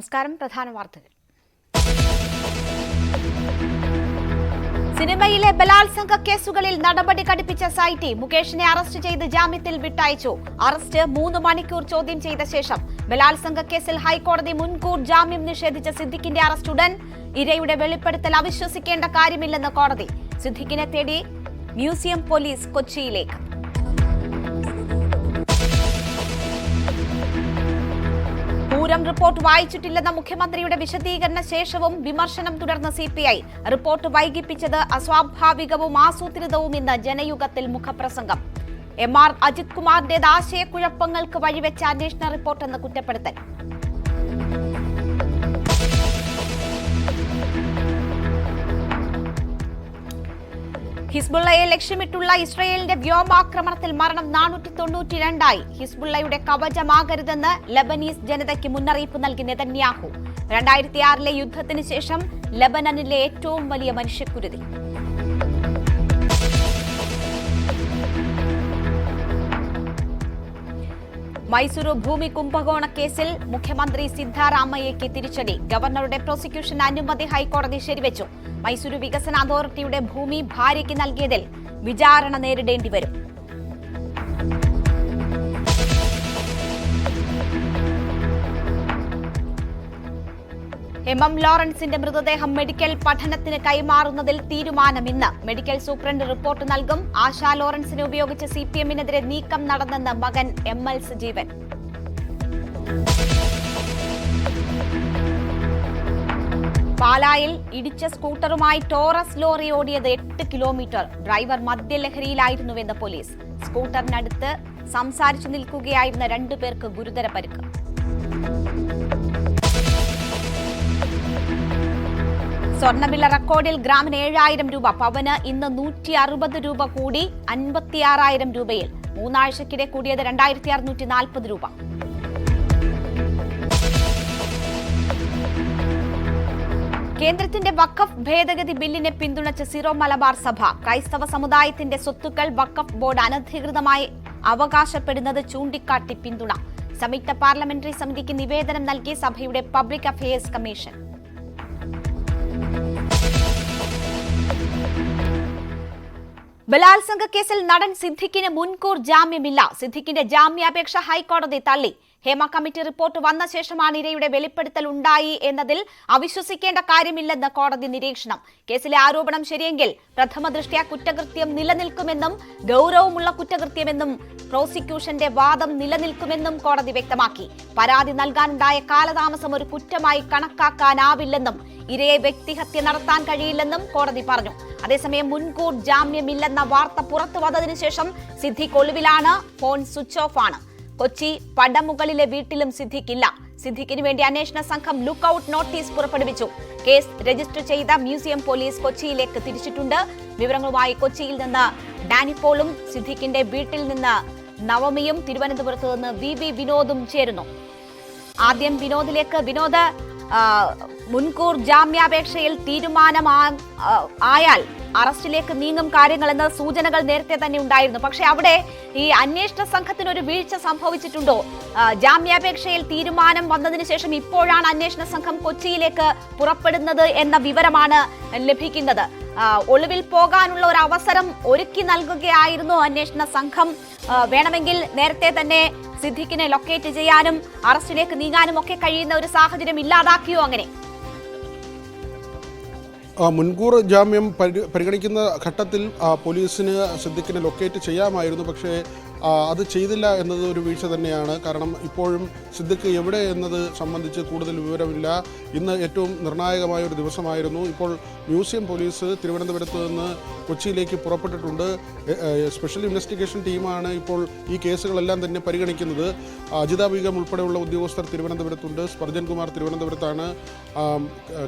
നമസ്കാരം. പ്രധാന വാർത്തകൾ. സിനിമയിലെ ബലാത്സംഗ കേസുകളിൽ നടപടി കടുപ്പിച്ച സൈറ്റി മുകേഷിനെ അറസ്റ്റ് ചെയ്ത് ജാമ്യത്തിൽ വിട്ടയച്ചു. അറസ്റ്റ് മൂന്ന് മണിക്കൂർ ചോദ്യം ചെയ്ത ശേഷം ബലാത്സംഗ കേസിൽ ഹൈക്കോടതി മുൻകൂർ ജാമ്യം നിഷേധിച്ച സിദ്ദിഖിന്റെ അറസ്റ്റ് ഉടൻ ഇരയുടെ വെളിപ്പെടുത്തൽ അവിശ്വസിക്കേണ്ട കാര്യമില്ലെന്ന് കോടതി. സിദ്ദിഖിനെ തേടി മ്യൂസിയം പോലീസ് കൊച്ചിയിലേക്ക്. പൂരം റിപ്പോർട്ട് വായിച്ചിട്ടില്ലെന്ന മുഖ്യമന്ത്രിയുടെ വിശദീകരണ ശേഷവും വിമർശനം തുടർന്ന് സി പി ഐ. റിപ്പോർട്ട് വൈകിപ്പിച്ചത് അസ്വാഭാവികവും ആസൂത്രിതവും ഇന്ന് ജനയുഗത്തിൽ മുഖപ്രസംഗം. എം ആർ അജിത് കുമാറിന്റേത് ആശയക്കുഴപ്പങ്ങൾക്ക് വഴിവെച്ച അന്വേഷണ റിപ്പോർട്ടെന്ന് കുറ്റപ്പെടുത്തൽ. ഹിസ്ബുള്ളയെ ലക്ഷ്യമിട്ടുള്ള ഇസ്രയേലിന്റെ വ്യോമാക്രമണത്തിൽ മരണം നാനൂറ്റി തൊണ്ണൂറ്റി രണ്ടായി ഹിസ്ബുള്ളയുടെ കവചമാകരുതെന്ന് ലബനീസ് ജനതയ്ക്ക് മുന്നറിയിപ്പ് നൽകി നെതന്യാഹു. രണ്ടായിരത്തി ആറിലെ യുദ്ധത്തിന് ശേഷം ലബനനിലെ ഏറ്റവും വലിയ മനുഷ്യക്കുരുതി. മൈസൂരു ഭൂമി കുംഭകോണ കേസിൽ മുഖ്യമന്ത്രി സിദ്ധാരാമയ്യയ്ക്ക് തിരിച്ചടി. ഗവർണറുടെ പ്രോസിക്യൂഷൻ അനുമതി ഹൈക്കോടതി ശരിവച്ചു. മൈസൂരു വികസന അതോറിറ്റിയുടെ ഭൂമി ഭാര്യയ്ക്ക് നൽകിയതിൽ വിചാരണ നേരിടേണ്ടി വരും. എം എം ലോറൻസിന്റെ മൃതദേഹം മെഡിക്കൽ പഠനത്തിന് കൈമാറുന്നതിൽ തീരുമാനം ഇന്ന് മെഡിക്കൽ സൂപ്രണ്ട് റിപ്പോർട്ട് നൽകും. ആശാ ലോറൻസിനെ ഉപയോഗിച്ച് സി പി എമ്മിനെതിരെ നീക്കം നടന്നെന്ന് മകൻ എം എൽ സജീവൻ. പാലായിൽ ഇടിച്ച സ്കൂട്ടറുമായി ടോറസ് ലോറി ഓടിയത് എട്ട് കിലോമീറ്റർ. ഡ്രൈവർ മദ്യലഹരിയിലായിരുന്നുവെന്ന് പോലീസ്. സ്കൂട്ടറിനടുത്ത് സംസാരിച്ചു നിൽക്കുകയായിരുന്ന രണ്ടുപേർക്ക് ഗുരുതര പരിക്ക്. സ്വർണവില റെക്കോർഡിൽ ഗ്രാമിന് ഏഴായിരം രൂപ പവന് ഇന്ന് നൂറ്റി അറുപത് രൂപ കൂടി അൻപത്തിയാറായിരം രൂപയിൽ. മൂന്നാഴ്ചക്കിടെ കൂടിയത് രണ്ടായിരത്തി അറുന്നൂറ്റി നാൽപ്പത് രൂപ. കേന്ദ്രത്തിന്റെ വഖഫ് ഭേദഗതി ബില്ലിനെ പിന്തുണച്ച സിറോ മലബാർ സഭ ക്രൈസ്തവ സമുദായത്തിന്റെ സ്വത്തുക്കൾ വഖഫ് ബോർഡ് അനധികൃതമായി അവകാശപ്പെടുന്നത് ചൂണ്ടിക്കാട്ടി പിന്തുണ. സംയുക്ത പാർലമെന്ററി സമിതിക്ക് നിവേദനം നൽകി സഭയുടെ പബ്ലിക് അഫയേഴ്സ് കമ്മീഷൻ. ബലാത്സംഗ കേസിൽ നടൻ സിദ്ദിഖിന് മുൻകൂർ ജാമ്യമില്ല. സിദ്ദിഖിന്റെ ജാമ്യാപേക്ഷ ഹൈക്കോടതി തള്ളി. ഹേമ കമ്മിറ്റി റിപ്പോർട്ട് വന്ന ശേഷമാണ് ഇരയുടെ വെളിപ്പെടുത്തൽ ഉണ്ടായി എന്നതിൽ അവിശ്വസിക്കേണ്ട കാര്യമില്ലെന്ന് കോടതി നിരീക്ഷണം. കേസിലെ ആരോപണം ശരിയെങ്കിൽ പ്രഥമ ദൃഷ്ടിയ കുറ്റകൃത്യം നിലനിൽക്കുമെന്നും ഗൗരവമുള്ള കുറ്റകൃത്യമെന്നും പ്രോസിക്യൂഷന്റെ വാദം നിലനിൽക്കുമെന്നും കോടതി വ്യക്തമാക്കി. പരാതി നൽകാനുണ്ടായ കാലതാമസം ഒരു കുറ്റമായി കണക്കാക്കാനാവില്ലെന്നും ഇരയെ വ്യക്തിഹത്യ നടത്താൻ കഴിയില്ലെന്നും കോടതി പറഞ്ഞു. അതേസമയം മുൻകൂർ ജാമ്യമില്ലെന്ന വാർത്ത പുറത്തു വന്നതിനു ശേഷം സിദ്ദിഖ് ഒളിവിലാണ് ഫോൺ സ്വിച്ച് ഓഫ് ആണ് കൊച്ചി പടമുകളിലെ വീട്ടിലും സിദ്ദിഖില്ല സിദ്ദിഖിന് വേണ്ടി അന്വേഷണ സംഘം ലുക്ക് ഔട്ട് നോട്ടീസ് പുറപ്പെടുവിച്ചു. കേസ് രജിസ്റ്റർ ചെയ്ത മ്യൂസിയം പോലീസ് കൊച്ചിയിലേക്ക് തിരിച്ചിട്ടുണ്ട്. വിവരങ്ങളുമായി കൊച്ചിയിൽ നിന്ന് ഡാനിപ്പോളും സിദ്ദിഖിന്റെ വീട്ടിൽ നിന്ന് നവമിയും തിരുവനന്തപുരത്ത് നിന്ന് വി വി വിനോദും ചേരുന്നു. ആദ്യം വിനോദിലേക്ക്. വിനോദ് മുൻകൂർ ജാമ്യാപേക്ഷയിൽ തീരുമാനമാ ആ, ആയാൽ അറസ്റ്റിലേക്ക് നീങ്ങും കാര്യങ്ങൾ എന്ന സൂചനകൾ നേരത്തെ തന്നെ ഉണ്ടായിരുന്നു. പക്ഷേ അവിടെ ഈ അന്വേഷണ സംഘത്തിന് ഒരു വീഴ്ച സംഭവിച്ചിട്ടുണ്ടോ? ജാമ്യാപേക്ഷയിൽ തീരുമാനം വന്നതിന് ശേഷം ഇപ്പോഴാണ് അന്വേഷണ സംഘം കൊച്ചിയിലേക്ക് പുറപ്പെടുന്നത് എന്ന വിവരമാണ് ലഭിക്കുന്നത്. ഒളിവിൽ പോകാനുള്ള ഒരു അവസരം ഒരുക്കി നൽകുകയായിരുന്നു അന്വേഷണ സംഘം. വേണമെങ്കിൽ നേരത്തെ തന്നെ സിദ്ദിഖിനെ ലൊക്കേറ്റ് ചെയ്യാനും അറസ്റ്റിലേക്ക് നീങ്ങാനും ഒക്കെ കഴിയുന്ന ഒരു സാഹചര്യം ഇല്ലാതാക്കിയോ അങ്ങനെ? മുൻകൂർ ജാമ്യം പരി പരിഗണിക്കുന്ന ഘട്ടത്തിൽ പോലീസിന് സിദ്ദിഖിനെ ലൊക്കേറ്റ് ചെയ്യാമായിരുന്നു. പക്ഷേ അത് ചെയ്തില്ല എന്നത് ഒരു വീഴ്ച തന്നെയാണ്. കാരണം ഇപ്പോഴും സിദ്ദിഖ് എവിടെ എന്നത് സംബന്ധിച്ച് കൂടുതൽ വിവരമില്ല. ഇന്ന് ഏറ്റവും നിർണായകമായ ഒരു ദിവസമായിരുന്നു. ഇപ്പോൾ മ്യൂസിയം പോലീസ് തിരുവനന്തപുരത്ത് നിന്ന് കൊച്ചിയിലേക്ക് പുറപ്പെട്ടിട്ടുണ്ട്. സ്പെഷ്യൽ ഇൻവെസ്റ്റിഗേഷൻ ടീമാണ് ഇപ്പോൾ ഈ കേസുകളെല്ലാം തന്നെ പരിഗണിക്കുന്നത്. അജിത ബീഗം ഉൾപ്പെടെയുള്ള ഉദ്യോഗസ്ഥർ തിരുവനന്തപുരത്തുണ്ട്. സ്പർജൻ കുമാർ തിരുവനന്തപുരത്താണ്.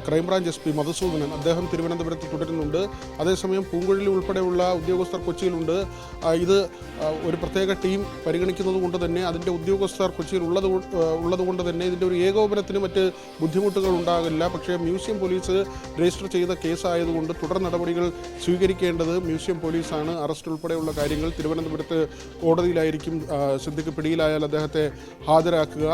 ക്രൈംബ്രാഞ്ച് എസ് പി മധുസൂദനൻ അദ്ദേഹം തിരുവനന്തപുരത്ത് തുടരുന്നുണ്ട്. അതേസമയം പൂങ്കുഴലി ഉൾപ്പെടെയുള്ള ഉദ്യോഗസ്ഥർ കൊച്ചിയിലുണ്ട്. ഇത് ഒരു പ്രത്യേക ടീം പരിഗണിക്കുന്നത് കൊണ്ട് തന്നെ അതിന്റെ ഉദ്യോഗസ്ഥർ കൊച്ചിയിൽ ഉള്ളത് ഉള്ളതുകൊണ്ട് തന്നെ ഇതിന്റെ ഒരു ഏകോപനത്തിന് മറ്റ് ബുദ്ധിമുട്ടുകൾ ഉണ്ടാകില്ല. പക്ഷേ മ്യൂസിയം പോലീസ് രജിസ്റ്റർ ചെയ്ത കേസായതുകൊണ്ട് തുടർ നടപടികൾ സ്വീകരിക്കേണ്ടത് മ്യൂസിയം പോലീസാണ്. അറസ്റ്റ് ഉൾപ്പെടെയുള്ള കാര്യങ്ങൾ തിരുവനന്തപുരത്ത് കോടതിയിലായിരിക്കും സിദ്ധിക്ക് പിടിയിലായാൽ അദ്ദേഹത്തെ ഹാജരാക്കുക.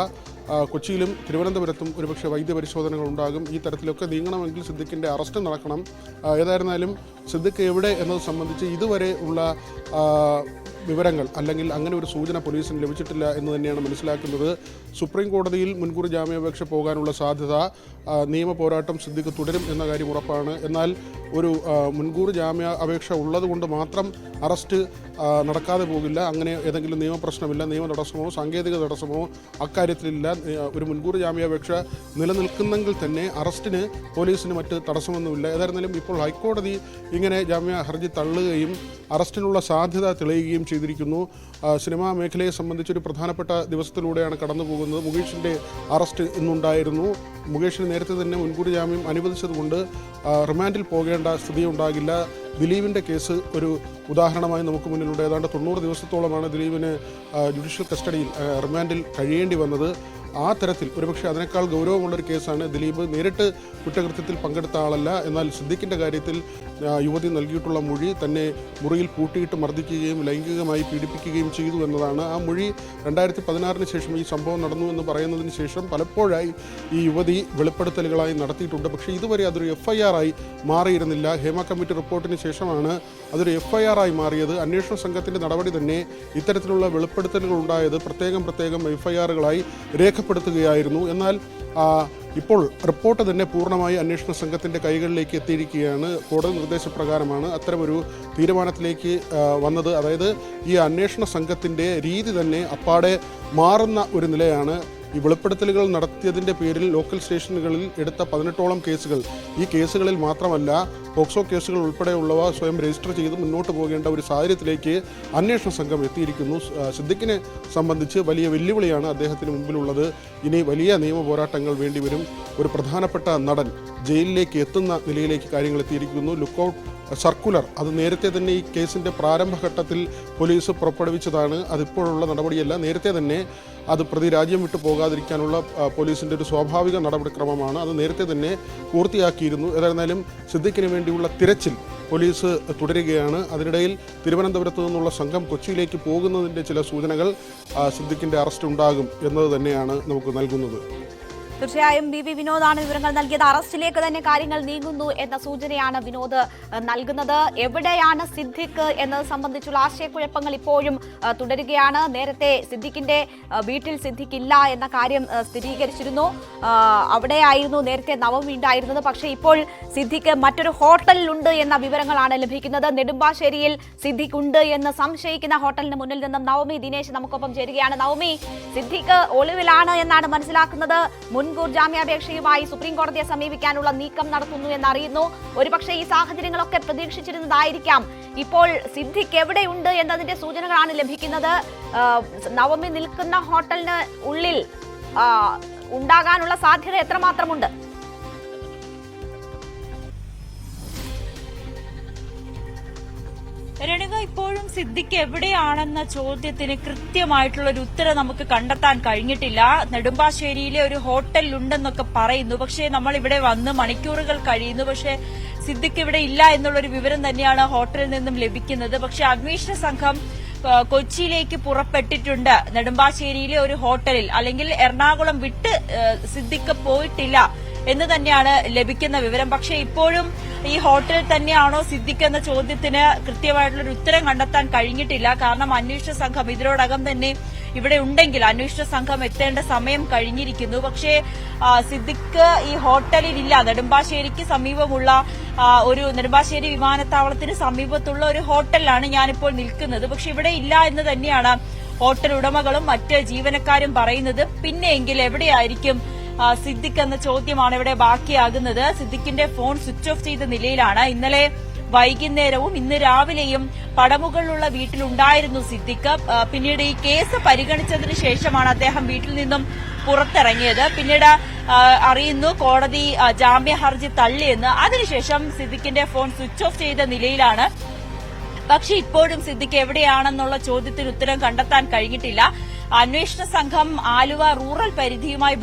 കൊച്ചിയിലും തിരുവനന്തപുരത്തും ഒരുപക്ഷെ വൈദ്യപരിശോധനകൾ ഉണ്ടാകും. ഈ തരത്തിലൊക്കെ നീങ്ങണമെങ്കിൽ സിദ്ദിഖിന്റെ അറസ്റ്റ് നടക്കണം. ഏതായിരുന്നാലും സിദ്ദിഖ് എവിടെ എന്നത് സംബന്ധിച്ച് ഇതുവരെ ഉള്ള വിവരങ്ങൾ അല്ലെങ്കിൽ അങ്ങനെ ഒരു സൂചന പോലീസിന് ലഭിച്ചിട്ടില്ല എന്ന് തന്നെയാണ് മനസ്സിലാക്കുന്നത്. സുപ്രീം കോടതിയിൽ മുൻകൂർ ജാമ്യാപേക്ഷ പോകാനുള്ള സാധ്യത നിയമ പോരാട്ടം സിദ്ദിഖ് തുടരും എന്ന കാര്യം ഉറപ്പാണ്. എന്നാൽ ഒരു മുൻകൂർ ജാമ്യ അപേക്ഷ ഉള്ളതുകൊണ്ട് മാത്രം അറസ്റ്റ് നടക്കാതെ പോകില്ല. അങ്ങനെ ഏതെങ്കിലും നിയമപ്രശ്നമില്ല നിയമ തടസ്സമോ സാങ്കേതിക തടസ്സമോ അക്കാര്യത്തിലില്ല. ഒരു മുൻകൂർ ജാമ്യാപേക്ഷ നിലനിൽക്കുന്നെങ്കിൽ തന്നെ അറസ്റ്റിന് പോലീസിന് മറ്റ് തടസ്സമൊന്നുമില്ല. ഏതായിരുന്നാലും ഇപ്പോൾ ഹൈക്കോടതി ഇങ്ങനെ ജാമ്യ ഹർജി തള്ളുകയും അറസ്റ്റിനുള്ള സാധ്യത തെളിയുകയും ചെയ്തിരിക്കുന്നു. സിനിമാ മേഖലയെ സംബന്ധിച്ചൊരു പ്രധാനപ്പെട്ട ദിവസത്തിലൂടെയാണ് കടന്നു പോകുന്നത്. മുകേഷിന്റെ അറസ്റ്റ് ഇന്നുണ്ടായിരുന്നു. മുകേഷിന് നേരത്തെ തന്നെ മുൻകൂർ ജാമ്യം അനുവദിച്ചതുകൊണ്ട് റിമാൻഡിൽ പോകേണ്ട സ്ഥിതി ഉണ്ടാകില്ല ദിലീപിന്റെ കേസ് ഒരു ഉദാഹരണമായി നമുക്ക് മുന്നിലുണ്ട്. ഏതാണ്ട് തൊണ്ണൂറ് ദിവസത്തോളമാണ് ദിലീപിന് ജുഡീഷ്യൽ കസ്റ്റഡിയിൽ റിമാൻഡിൽ കഴിയേണ്ടി വന്നത്. ആ തരത്തിൽ ഒരുപക്ഷെ അതിനേക്കാൾ ഗൗരവമുള്ളൊരു കേസാണ് ദിലീപ് നേരിട്ട് കുറ്റകൃത്യത്തിൽ പങ്കെടുത്ത ആളല്ല. എന്നാൽ സിദ്ദിഖിന്റെ കാര്യത്തിൽ യുവതി നൽകിയിട്ടുള്ള മൊഴി തന്നെ മുറിയിൽ പൂട്ടിയിട്ട് മർദ്ദിക്കുകയും ലൈംഗികമായി പീഡിപ്പിക്കുകയും ചെയ്തു എന്നതാണ്. ആ മൊഴി രണ്ടായിരത്തി പതിനാറിന് ശേഷം ഈ സംഭവം നടന്നു എന്ന് പറയുന്നതിന് ശേഷം പലപ്പോഴായി ഈ യുവതി വെളിപ്പെടുത്തലുകളായി നടത്തിയിട്ടുണ്ട്. പക്ഷേ ഇതുവരെ അതൊരു എഫ് ഐ മാറിയിരുന്നില്ല. ഹേമ കമ്മിറ്റി റിപ്പോർട്ടിന് ശേഷമാണ് അതൊരു എഫ് ഐ ആർ ആയി മാറിയത്. അന്വേഷണ സംഘത്തിന്റെ നടപടി തന്നെ ഇത്തരത്തിലുള്ള വെളിപ്പെടുത്തലുകൾ ഉണ്ടായത് പ്രത്യേകം പ്രത്യേകം എഫ് ഐ ആറുകളായി രേഖപ്പെടുത്തുകയായിരുന്നു. എന്നാൽ ഇപ്പോൾ റിപ്പോർട്ട് തന്നെ പൂർണമായി അന്വേഷണ സംഘത്തിന്റെ കൈകളിലേക്ക് എത്തിയിരിക്കുകയാണ്. കോടതി നിർദ്ദേശപ്രകാരമാണ് അത്തരമൊരു തീരുമാനത്തിലേക്ക് വന്നത്. അതായത് ഈ അന്വേഷണ സംഘത്തിന്റെ രീതി തന്നെ അപ്പാടെ മാറുന്ന ഒരു നിലയാണ്. ഈ വെളിപ്പെടുത്തലുകൾ നടത്തിയതിന്റെ പേരിൽ ലോക്കൽ സ്റ്റേഷനുകളിൽ എടുത്ത പതിനെട്ടോളം കേസുകൾ. ഈ കേസുകളിൽ മാത്രമല്ല പോക്സോ കേസുകൾ ഉൾപ്പെടെയുള്ളവ സ്വയം രജിസ്റ്റർ ചെയ്ത് മുന്നോട്ട് പോകേണ്ട ഒരു സാഹചര്യത്തിലേക്ക് അന്വേഷണ സംഘം എത്തിയിരിക്കുന്നു. സിദ്ദിഖിനെ സംബന്ധിച്ച് വലിയ വെല്ലുവിളിയാണ് അദ്ദേഹത്തിന് മുമ്പിലുള്ളത്. ഇനി വലിയ നിയമ പോരാട്ടങ്ങൾ വേണ്ടിവരും ഒരു പ്രധാനപ്പെട്ട നടൻ ജയിലിലേക്ക് എത്തുന്ന നിലയിലേക്ക് കാര്യങ്ങൾ എത്തിയിരിക്കുന്നു. Lookout circular. അത് നേരത്തെ തന്നെ ഈ കേസിന്റെ പ്രാരംഭഘട്ടത്തിൽ പോലീസ് പുറപ്പെടുവിച്ചതാണ്. അതിപ്പോഴുള്ള നടപടിയല്ല. നേരത്തെ തന്നെ അത് പ്രതി രാജ്യം വിട്ടു പോകാതിരിക്കാനുള്ള പോലീസിന്റെ ഒരു സ്വാഭാവിക നടപടിക്രമമാണ് അത് നേരത്തെ തന്നെ പൂർത്തിയാക്കിയിരുന്നു. ഏതായിരുന്നാലും സിദ്ദിഖിന് വേണ്ടിയുള്ള തിരച്ചിൽ പോലീസ് തുടരുകയാണ്. അതിനിടയിൽ തിരുവനന്തപുരത്ത് നിന്നുള്ള സംഘം കൊച്ചിയിലേക്ക് പോകുന്നതിന്റെ ചില സൂചനകൾ സിദ്ദിഖിന്റെ അറസ്റ്റ് ഉണ്ടാകും എന്നത് തന്നെയാണ് നമുക്ക് നൽകുന്നത്. തീർച്ചയായും ബി വി വിനോദാണ് വിവരങ്ങൾ നൽകിയത്. അറസ്റ്റിലേക്ക് തന്നെ കാര്യങ്ങൾ നീങ്ങുന്നു എന്ന സൂചനയാണ് വിനോദ് നൽകുന്നത്. എവിടെയാണ് സിദ്ദിഖ് എന്നത് സംബന്ധിച്ചുള്ള ആശയക്കുഴപ്പങ്ങൾ ഇപ്പോഴും തുടരുകയാണ്. നേരത്തെ സിദ്ദിഖിന്റെ വീട്ടിൽ സിദ്ദിഖ് ഇല്ല എന്ന കാര്യം സ്ഥിരീകരിച്ചിരുന്നു. അവിടെ അവിടെയായിരുന്നു നേരത്തെ നവമി ഉണ്ടായിരുന്നത് പക്ഷേ ഇപ്പോൾ സിദ്ദിഖ് മറ്റൊരു ഹോട്ടലിലുണ്ട് എന്ന വിവരങ്ങളാണ് ലഭിക്കുന്നത്. നെടുമ്പാശ്ശേരിയിൽ സിദ്ദിഖ് ഉണ്ട് എന്ന് സംശയിക്കുന്ന ഹോട്ടലിന് മുന്നിൽ നിന്നും നവമി ദിനേശ് നമുക്കൊപ്പം ചേരുകയാണ്. നവമി സിദ്ദിഖ് ഒളിവിലാണ് എന്നാണ് മനസ്സിലാക്കുന്നത്. മുൻകൂർ ജാമ്യാപേക്ഷയുമായി സുപ്രീം കോടതിയെ സമീപിക്കാനുള്ള നീക്കം നടത്തുന്നു എന്നറിയുന്നു. ഒരുപക്ഷെ ഈ സാഹചര്യങ്ങളൊക്കെ പ്രതീക്ഷിച്ചിരുന്നതായിരിക്കാം. ഇപ്പോൾ സിദ്ധിക്ക് എവിടെയുണ്ട് എന്നതിന്റെ സൂചനകളാണ് ലഭിക്കുന്നത്. നവമി നിൽക്കുന്ന ഹോട്ടലിന് ഉള്ളിൽ ഉണ്ടാകാനുള്ള സാധ്യത എത്രമാത്രമുണ്ട്? രണിക ഇപ്പോഴും സിദ്ദിഖ് എവിടെയാണെന്ന ചോദ്യത്തിന് കൃത്യമായിട്ടുള്ള ഒരു ഉത്തരം നമുക്ക് കണ്ടെത്താൻ കഴിഞ്ഞിട്ടില്ല. നെടുമ്പാശ്ശേരിയിലെ ഒരു ഹോട്ടലിലുണ്ടെന്നൊക്കെ പറയുന്നു. പക്ഷേ നമ്മൾ ഇവിടെ വന്ന് മണിക്കൂറുകൾ കഴിയുന്നു. പക്ഷേ സിദ്ദിഖ് ഇവിടെ ഇല്ല എന്നുള്ളൊരു വിവരം തന്നെയാണ് ഹോട്ടലിൽ നിന്നും ലഭിക്കുന്നത്. പക്ഷേ അന്വേഷണ സംഘം കൊച്ചിയിലേക്ക് പുറപ്പെട്ടിട്ടുണ്ട്. നെടുമ്പാശ്ശേരിയിലെ ഒരു ഹോട്ടലിൽ. അല്ലെങ്കിൽ എറണാകുളം വിട്ട് സിദ്ദിഖ് പോയിട്ടില്ല എന്ന് തന്നെയാണ് ലഭിക്കുന്ന വിവരം. പക്ഷേ ഇപ്പോഴും ഈ ഹോട്ടലിൽ തന്നെയാണോ സിദ്ദിഖ് എന്ന ചോദ്യത്തിന് കൃത്യമായിട്ടുള്ള ഒരു ഉത്തരം കണ്ടെത്താൻ കഴിഞ്ഞിട്ടില്ല. കാരണം അന്വേഷണ സംഘം ഇതിനോടകം തന്നെ ഇവിടെ ഉണ്ടെങ്കിൽ അന്വേഷണ സംഘം എത്തേണ്ട സമയം കഴിഞ്ഞിരിക്കുന്നു. പക്ഷേ സിദ്ദിഖ് ഈ ഹോട്ടലിൽ ഇല്ല നെടുമ്പാശ്ശേരിക്ക് സമീപമുള്ള ഒരു നെടുമ്പാശ്ശേരി വിമാനത്താവളത്തിന് സമീപത്തുള്ള ഒരു ഹോട്ടലിലാണ് ഞാനിപ്പോൾ നിൽക്കുന്നത്. പക്ഷെ ഇവിടെ ഇല്ല എന്ന് തന്നെയാണ് ഹോട്ടൽ ഉടമകളും മറ്റ് ജീവനക്കാരും പറയുന്നത്. പിന്നെയെങ്കിൽ എവിടെയായിരിക്കും സിദ്ദിഖ് എന്ന ചോദ്യമാണ് ഇവിടെ ബാക്കിയാകുന്നത്. സിദ്ദിഖിന്റെ ഫോൺ സ്വിച്ച് ഓഫ് ചെയ്ത നിലയിലാണ്. ഇന്നലെ വൈകുന്നേരവും ഇന്ന് രാവിലെയും പടമുകളിലുള്ള വീട്ടിലുണ്ടായിരുന്നു സിദ്ദിഖ്. പിന്നീട് ഈ കേസ് പരിഗണിച്ചതിന് ശേഷമാണ് അദ്ദേഹം വീട്ടിൽ നിന്നും പുറത്തിറങ്ങിയത്. പിന്നീട് അറിയുന്നു കോടതി ജാമ്യ ഹർജി തള്ളിയെന്ന്. അതിനുശേഷം സിദ്ദിഖിന്റെ ഫോൺ സ്വിച്ച് ഓഫ് ചെയ്ത നിലയിലാണ്. പക്ഷെ ഇപ്പോഴും സിദ്ദിഖ് എവിടെയാണെന്നുള്ള ചോദ്യത്തിന് ഉത്തരം കണ്ടെത്താൻ കഴിഞ്ഞിട്ടില്ല. അന്വേഷണ സംഘം ആലുവ റൂറൽ പരിധിയുമായി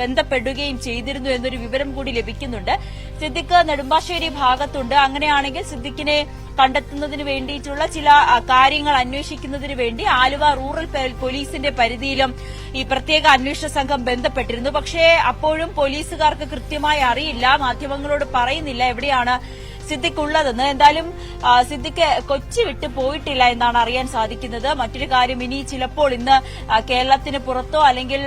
ബന്ധപ്പെടുകയും ചെയ്തിരുന്നു എന്നൊരു വിവരം കൂടി ലഭിക്കുന്നുണ്ട്. സിദ്ദിഖ് നെടുമ്പാശ്ശേരി ഭാഗത്തുണ്ട്. അങ്ങനെയാണെങ്കിൽ സിദ്ദിഖിനെ കണ്ടെത്തുന്നതിന് വേണ്ടിയിട്ടുള്ള ചില കാര്യങ്ങൾ അന്വേഷിക്കുന്നതിന് വേണ്ടി ആലുവ റൂറൽ പോലീസിന്റെ പരിധിയിലും ഈ പ്രത്യേക അന്വേഷണ സംഘം ബന്ധപ്പെട്ടിരുന്നു. പക്ഷേ അപ്പോഴും പോലീസുകാർക്ക് കൃത്യമായി അറിയില്ല. മാധ്യമങ്ങളോട് പറയുന്നില്ല എവിടെയാണ് സിദ്ദിഖ് ഉള്ളതെന്ന് എന്തായാലും സിദ്ദിഖ് കൊച്ചി വിട്ട് പോയിട്ടില്ല എന്നാണ് അറിയാൻ സാധിക്കുന്നത്. മറ്റൊരു കാര്യം ഇനി ചിലപ്പോൾ ഇന്ന് കേരളത്തിന് പുറത്തോ അല്ലെങ്കിൽ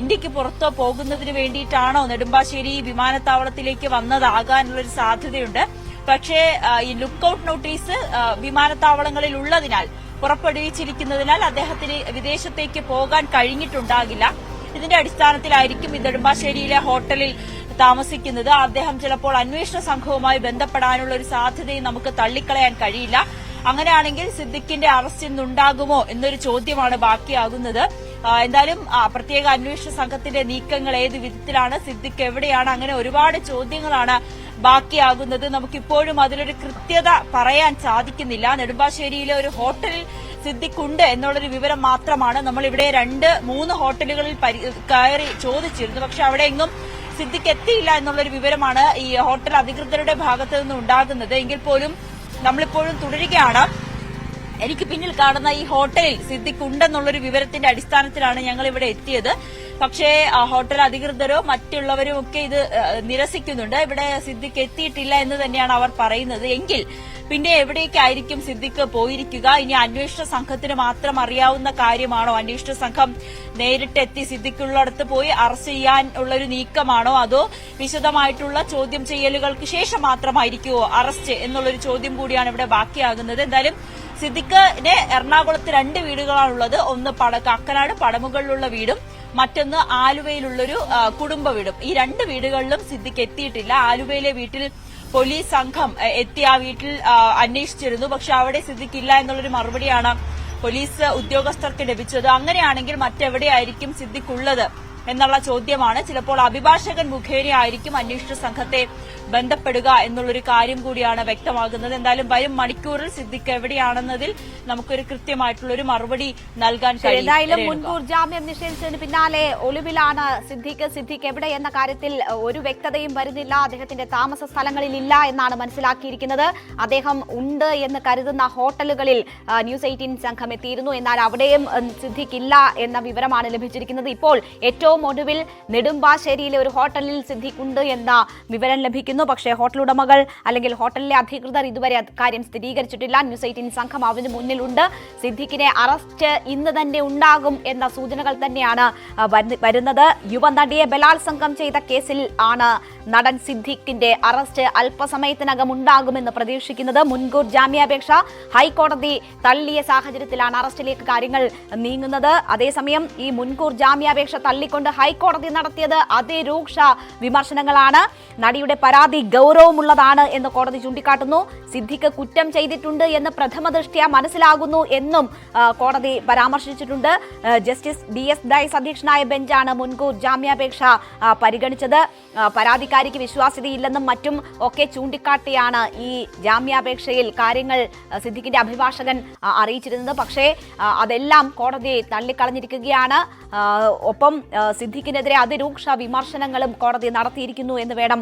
ഇന്ത്യയ്ക്ക് പുറത്തോ പോകുന്നതിന് വേണ്ടിയിട്ടാണോ നെടുമ്പാശ്ശേരി വിമാനത്താവളത്തിലേക്ക് വന്നതാകാനുള്ളൊരു സാധ്യതയുണ്ട്. പക്ഷേ ഈ ലുക്കൌട്ട് നോട്ടീസ് വിമാനത്താവളങ്ങളിൽ ഉള്ളതിനാൽ പുറപ്പെടുവിച്ചിരിക്കുന്നതിനാൽ അദ്ദേഹത്തിന് വിദേശത്തേക്ക് പോകാൻ കഴിഞ്ഞിട്ടുണ്ടാകില്ല. ഇതിന്റെ അടിസ്ഥാനത്തിലായിരിക്കും നെടുമ്പാശ്ശേരിയിലെ ഹോട്ടലിൽ താമസിക്കുന്നത്. അദ്ദേഹം ചിലപ്പോൾ അന്വേഷണ സംഘവുമായി ബന്ധപ്പെടാനുള്ള ഒരു സാധ്യതയും നമുക്ക് തള്ളിക്കളയാൻ കഴിയില്ല. അങ്ങനെയാണെങ്കിൽ സിദ്ദിഖിന്റെ അറസ്റ്റ് ഇന്നുണ്ടാകുമോ എന്നൊരു ചോദ്യമാണ് ബാക്കിയാകുന്നത്. എന്തായാലും പ്രത്യേക അന്വേഷണ സംഘത്തിന്റെ നീക്കങ്ങൾ ഏത് വിധത്തിലാണ് സിദ്ദിഖ് എവിടെയാണ് അങ്ങനെ ഒരുപാട് ചോദ്യങ്ങളാണ് ബാക്കിയാകുന്നത്. നമുക്കിപ്പോഴും അതിലൊരു കൃത്യത പറയാൻ സാധിക്കുന്നില്ല. നെടുമ്പാശ്ശേരിയിലെ ഒരു ഹോട്ടലിൽ സിദ്ദിഖ് ഉണ്ട് എന്നുള്ളൊരു വിവരം മാത്രമാണ്. നമ്മൾ ഇവിടെ രണ്ട് മൂന്ന് ഹോട്ടലുകളിൽ കയറി ചോദിച്ചിരുന്നു. പക്ഷെ അവിടെ എങ്ങും സിദ്ദിഖ് എത്തിയില്ല എന്നുള്ളൊരു വിവരമാണ് ഈ ഹോട്ടൽ അധികൃതരുടെ ഭാഗത്തു നിന്ന് ഉണ്ടാകുന്നത്. എങ്കിൽ പോലും നമ്മളിപ്പോഴും തുടരുകയാണ്. എനിക്ക് പിന്നിൽ കാണുന്ന ഈ ഹോട്ടലിൽ സിദ്ദിഖ് ഉണ്ടെന്നുള്ളൊരു വിവരത്തിന്റെ അടിസ്ഥാനത്തിലാണ് ഞങ്ങൾ ഇവിടെ എത്തിയത്. പക്ഷേ ഹോട്ടൽ അധികൃതരോ മറ്റുള്ളവരും ഒക്കെ ഇത് നിരസിക്കുന്നുണ്ട്. ഇവിടെ സിദ്ദിഖ് എത്തിയിട്ടില്ല എന്ന് തന്നെയാണ് അവർ പറയുന്നത്. എങ്കിൽ പിന്നെ എവിടേക്കായിരിക്കും സിദ്ദിഖ് പോയിരിക്കുക? ഇനി അന്വേഷണ സംഘത്തിന് മാത്രം അറിയാവുന്ന കാര്യമാണോ? അന്വേഷണ സംഘം നേരിട്ടെത്തി സിദ്ദിഖുള്ളിടത്ത് പോയി അറസ്റ്റ് ചെയ്യാൻ ഉള്ളൊരു നീക്കമാണോ? അതോ വിശദമായിട്ടുള്ള ചോദ്യം ചെയ്യലുകൾക്ക് ശേഷം മാത്രമായിരിക്കുമോ അറസ്റ്റ് എന്നുള്ളൊരു ചോദ്യം കൂടിയാണ് ഇവിടെ ബാക്കിയാകുന്നത്. എന്തായാലും സിദ്ദിഖിന് എറണാകുളത്ത് രണ്ട് വീടുകളാണുള്ളത്. ഒന്ന് പട കക്കനാട് പടമുകളിലുള്ള വീടും മറ്റൊന്ന് ആലുവയിലുള്ളൊരു കുടുംബ വീടും. ഈ രണ്ട് വീടുകളിലും സിദ്ദിഖ് എത്തിയിട്ടില്ല. ആലുവയിലെ വീട്ടിൽ പോലീസ് സംഘം എത്തി ആ വീട്ടിൽ അന്വേഷിച്ചിരുന്നു. പക്ഷെ അവിടെ സിദ്ദിഖ് ഇല്ല എന്നുള്ളൊരു മറുപടിയാണ് പോലീസ് ഉദ്യോഗസ്ഥർക്ക് ലഭിച്ചത്. അങ്ങനെയാണെങ്കിൽ മറ്റെവിടെയായിരിക്കും സിദ്ദിഖ് ഉള്ളത് എന്നുള്ള ചോദ്യമാണ്. ചിലപ്പോൾ അഭിഭാഷകൻ മുഖേനയായിരിക്കും അന്വേഷണ സംഘത്തെ ബന്ധപ്പെടുക എന്നുള്ളൊരു കാര്യം കൂടിയാണ് വ്യക്തമാകുന്നത്. എന്തായാലും വരും മണിക്കൂറിൽ സിദ്ദിഖ് എവിടെയാണെന്നതിൽ നമുക്കൊരു കൃത്യമായിട്ടുള്ള ഒരു മറുപടി നൽകാൻ കഴിയും. എന്തായാലും. മുൻകൂർ ജാമ്യം നിഷേധിച്ചതിന് പിന്നാലെ ഒളിവിലാണ് സിദ്ദിഖ്. സിദ്ദിഖ് എവിടെ എന്ന കാര്യത്തിൽ ഒരു വ്യക്തതയും വരുന്നില്ല. അദ്ദേഹത്തിന്റെ താമസ സ്ഥലങ്ങളിൽ ഇല്ല എന്നാണ് മനസ്സിലാക്കിയിരിക്കുന്നത്. അദ്ദേഹം ഉണ്ട് എന്ന് കരുതുന്ന ഹോട്ടലുകളിൽ ന്യൂസ് എയ്റ്റീൻ സംഘം എത്തിയിരുന്നു. എന്നാൽ അവിടെയും സിദ്ദിഖ് ഇല്ല എന്ന വിവരമാണ് ലഭിച്ചിരിക്കുന്നത്. ഇപ്പോൾ ഏറ്റവും ഒടുവിൽ നെടുമ്പാശ്ശേരിയിലെ ഒരു ഹോട്ടലിൽ സിദ്ദിഖ് ഉണ്ട് എന്ന വിവരം ലഭിക്കുന്നു. പക്ഷേ ഹോട്ടൽ ഉടമകൾ അല്ലെങ്കിൽ ഹോട്ടലിലെ അധികൃതർ ഇതുവരെ കാര്യം സ്ഥിരീകരിച്ചിട്ടില്ല. ന്യൂസ് എയ്റ്റീൻ സംഘം അവന് മുന്നിലുണ്ട്. സിദ്ദിഖിനെ അറസ്റ്റ് ഇന്ന് തന്നെ ഉണ്ടാകും എന്ന സൂചനകൾ തന്നെയാണ് വരുന്നത് വരുന്ന- വരുന്നത്. യുവനടിയെ ബലാത്സംഗം ചെയ്ത കേസിൽ ആണ് നടൻ സിദ്ദിഖിന്റെ അറസ്റ്റ് അല്പസമയത്തിനകം ഉണ്ടാകുമെന്ന് പ്രതീക്ഷിക്കുന്നത്. മുൻകൂർ ജാമ്യാപേക്ഷ ഹൈക്കോടതി തള്ളിയ സാഹചര്യത്തിലാണ് അറസ്റ്റിലേക്ക് കാര്യങ്ങൾ നീങ്ങുന്നത്. അതേസമയം ഈ മുൻകൂർ ജാമ്യാപേക്ഷ തള്ളിക്കൊണ്ട് ഹൈക്കോടതി നടത്തിയത് അതിരൂക്ഷ വിമർശനങ്ങളാണ്. നടിയുടെ പരാതി ഗൗരവമുള്ളതാണ് എന്ന് കോടതി ചൂണ്ടിക്കാട്ടുന്നു. സിദ്ദിഖ് കുറ്റം ചെയ്തിട്ടുണ്ട് എന്ന് പ്രഥമ ദൃഷ്ട്യാ മനസ്സിലാകുന്നു എന്നും കോടതി പരാമർശിച്ചിട്ടുണ്ട്. ജസ്റ്റിസ് ഡി എസ് ഡൈസ് അധ്യക്ഷനായ ബെഞ്ചാണ് മുൻകൂർ ജാമ്യാപേക്ഷ പരിഗണിച്ചത്. പരാതിക്കാരിക്ക് വിശ്വാസ്യതയില്ലെന്നും മറ്റും ഒക്കെ ചൂണ്ടിക്കാട്ടിയാണ് ഈ ജാമ്യാപേക്ഷയിൽ കാര്യങ്ങൾ സിദ്ദിഖിന്റെ അഭിഭാഷകൻ അറിയിച്ചിരുന്നത്. പക്ഷേ അതെല്ലാം കോടതി തള്ളിക്കളഞ്ഞിരിക്കുകയാണ്. ഒപ്പം സിദ്ദിഖിനെതിരെ അതിരൂക്ഷ വിമർശനങ്ങളും കോടതി നടത്തിയിരിക്കുന്നു എന്ന് വേണം